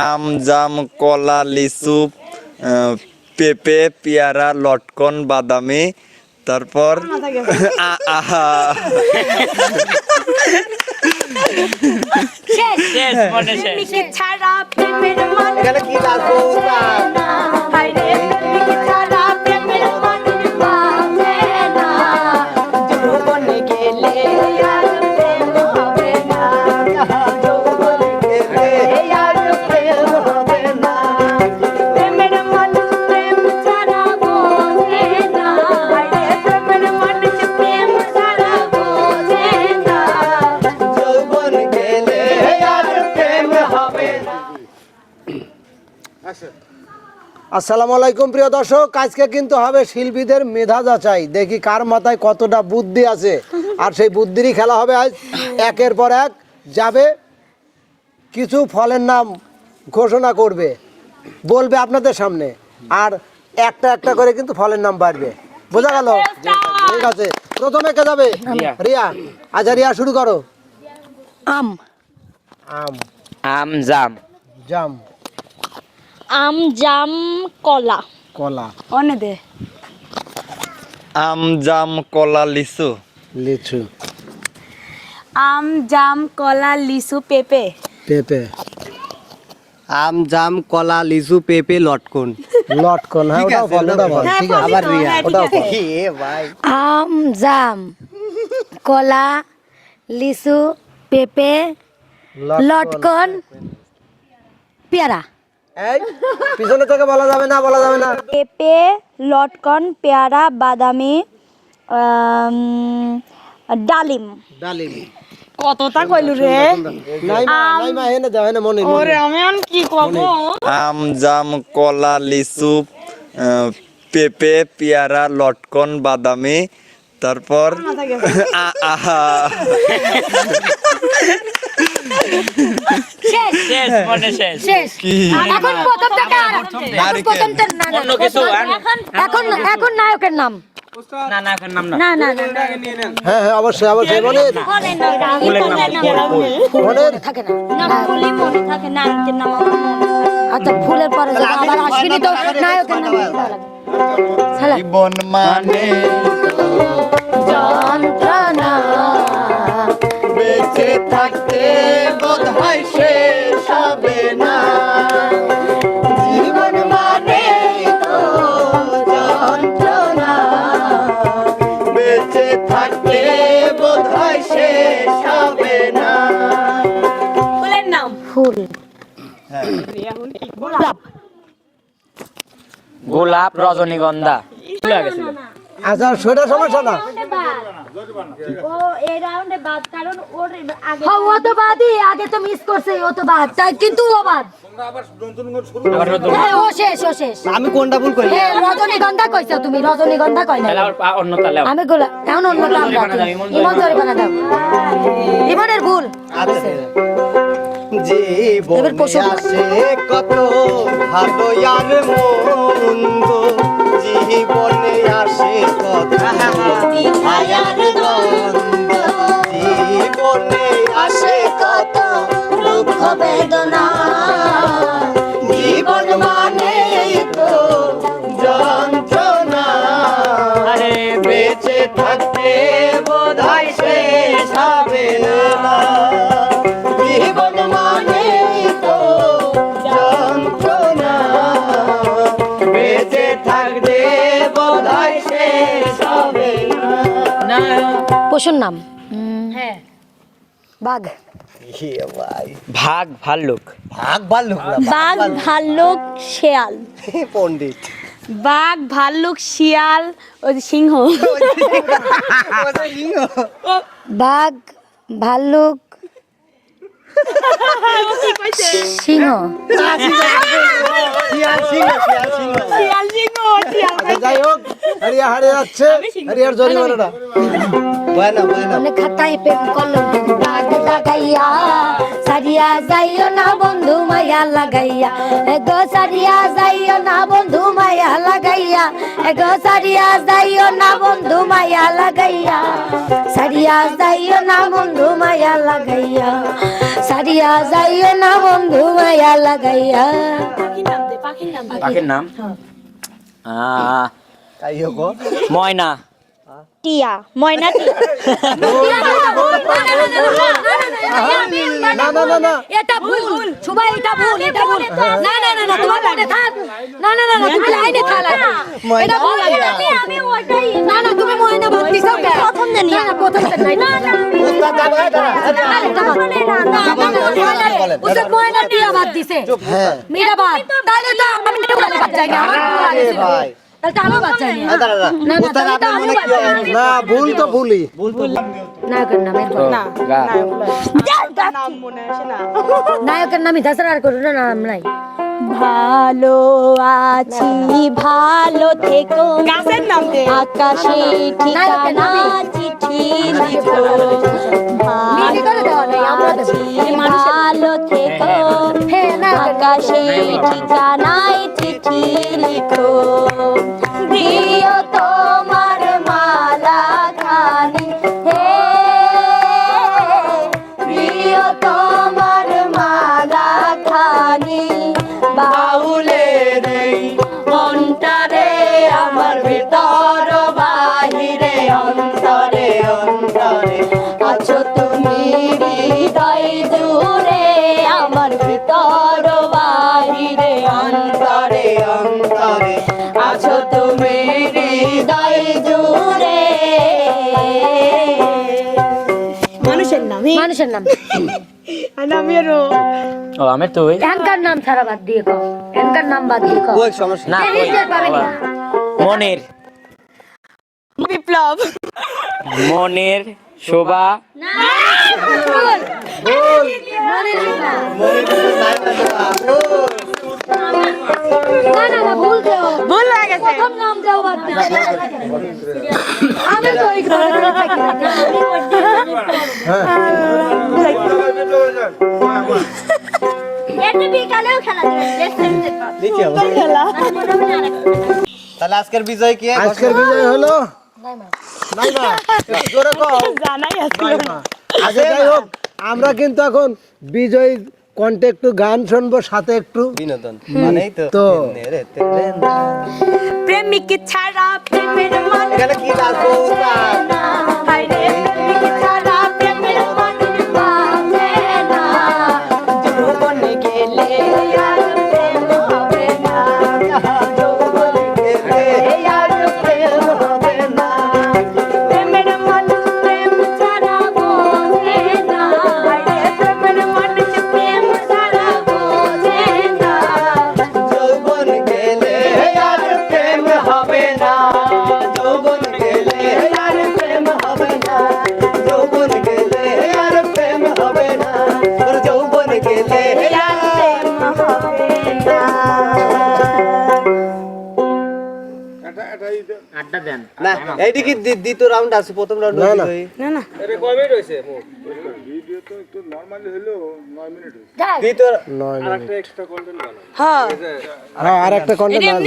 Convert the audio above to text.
আম জাম কলা লিচু পেঁপে পেয়ারা লটকন বাদামি তারপর আহা। শেষ শেষ মনে শেষ। প্রেমিকে ছাড়া আসসালামু আলাইকুম প্রিয় দর্শক আজকে কিন্তু হবে শিল্পীদের মেধা যাচাই। দেখি কার মাথায় কতটা বুদ্ধি আছে। আর সেই বুদ্ধিরই খেলা হবে আজ। একের পর এক যাবে কিছু ফলের নাম ঘোষণা করবে বলবে আপনাদের সামনে। আর একটা একটা করে কিন্তু ফলের নাম বাড়বে। বোঝা গেল? ঠিক আছে। প্রথমে কে যাবে? রিয়া। রিয়া। আচ্ছা রিয়া শুরু করো। আম। আম। আম জাম। জাম। আম জাম কলা। কলা। অনে দে। আম জাম কলা লিচু। লিচু। আম জাম কলা লিচু পেঁপে। পেঁপে। আম জাম কলা লিচু পেঁপে লটকন। লটকন হ্যাঁ ওটাও ফল ওটাও ফল ঠিক আছে আবার রিয়া। ওটাও ফল এ ভাই। আম জাম কলা লিচু পেঁপে লটকন পেয়ারা। এই পিছনে থেকে বলা যাবে না বলা যাবে না। পেঁপে লটকন পেয়ারা বাদামি ডালিম। ডালিম। কতটা কইলু রে? নাই মা নাই মা এনে দাও এনে মনে মনে। আমি এখন কি কব? আম জাম কলা লিচু পেঁপে পেয়ারা লটকন বাদামি তারপর আ- আহা। শেষ। শেষ মনে শেষ। শেষ। কি? এখন নায়কের নাম। না না এখন নাম না। না না না না, হ্যাঁ হ্যাঁ অবশ্যই অবশ্যই। ফুলের নাম থাকে না। ফুলি থাকে নারকেল নাম আমার থাকে। আচ্ছা ফুলের পরে আবার আসবিনি তো নায়কের নাম। জীবন মানে যন্ত্রণা বেঁচে থাকতে বোধ হয় শেষ হবে না। জীবন মানে তো যন্ত্রণা বেঁচে থাকতে বোধ হয় শেষ হবে না। ফুলের নাম? ফুল। গোলাপ। রজনীগন্ধা। ভুলে গেছিল। আচ্ছা সেটা সমস্যা না। ও এই রাউন্ডে বাদ কারণ ওর আগে হ্যাঁ ও তো বাদই আগে তো মিস করছে ও তো বাদ। তাই কিন্তু ও বাদ। আবার নতুন হ্যাঁ শেষ আমি কোনটা ভুল করি? হ্যাঁ রজনীগন্ধা কইছো তুমি রজনীগন্ধা না অন্য আমি গোলা অন্য। ইমন দাও ইমনের ভুল। জীবনে আসে কত ভালো আর মন্দ জীবনে আসে কত আয়ার দ্বন্দ্ব জীবনে আসে কত দুঃখ বেদনা পশুর নাম। হ্যাঁ। বাঘ। ভাগ ভাল্লুক ভাগ ভাল্লুক বাঘ ভাল্লুক শিয়াল। পণ্ডিত। বাঘ ভাল্লুক শিয়াল ওই সিংহ। বাঘ ভাল্লুক সিংহ। যাই হোক হারিয়ে যাচ্ছে। জরিমানাটা। বয়না বয়না অনেক খাতায় প্রেম কলম দাগ লাগাইয়া সারিয়া যাইও না বন্ধু মায়া লাগাইয়া। এগো সারিয়া যাইও না বন্ধু মায়া লাগাইয়া। এগো সারিয়া যাইও না বন্ধু মায়া লাগাইয়া। সারিয়া যাইও না বন্ধু মায়া লাগাইয়া। সারিয়া যাইও না বন্ধু মায়া লাগাইয়া। পাখির নাম পাখির নাম হোক। ময়না। টিয়া ময়না টিয়া না না না না এটা ভুল সবাই এটা ভুল এটা ভুল না না না না তোমার লাইনে থাক না না না না তুমি লাইনে থাক এটা ভুল আমি ওটাই না না তুমি ময়না বাদ দিছো কে প্রথম জানি না না প্রথম তো না না উস্তাদ যাব এই দাঁড়া উস্তাদ ময়না টিয়া বাদ দিছে হ্যাঁ মেয়েটা বাদ তাহলে তো আমি তো বলে যাই না আমার। ভাই তাহলে তো আমি বাদ না এই দাঁড়া দাঁড়া না, না, উস্তাদ তাহলে তো হয়? ভুল ভুলই। নায়কের। নায়কের নামই আর নাম নাই। ভালো আছি ভালো থেকো। নাম আকাশে ঠিকানা চিঠি লিখো। ভালো থেকো। হ্যাঁ নায়কের নাম। আকাশে ঠিকানায় চিঠি লিখো। মানুষের নাম মানুষের নামেরও ও আমের তো ওই এনকার নাম ছাড়া বাদ দিয়ে কও। এনকার নাম বাদ দিয়ে কও। ওই সমস্যা। না এই ওই, যে পাবেনি। বাবা। মনের। বিপ্লব। মনের শোভা। ভুল। হয়ে গেছে। তাহলে আজকের বিজয় কি? আজকের বিজয় হলো আগে যাই হোক আমরা কিন্তু এখন বিজয় কণ্ঠে একটু গান শুনব সাথে একটু। বিনোদন মানেই তো। প্রেমিক ছাড়া প্রেমের মান কি নাচবো আড্ডা দেন। না এইটা কি দ্বিতীয় রাউন্ড আছে প্রথম রাউন্ড না, না। যাই। দ্বিতীয় নয় মিনিট হ্যাঁ। আর একটা কন্টেন্ট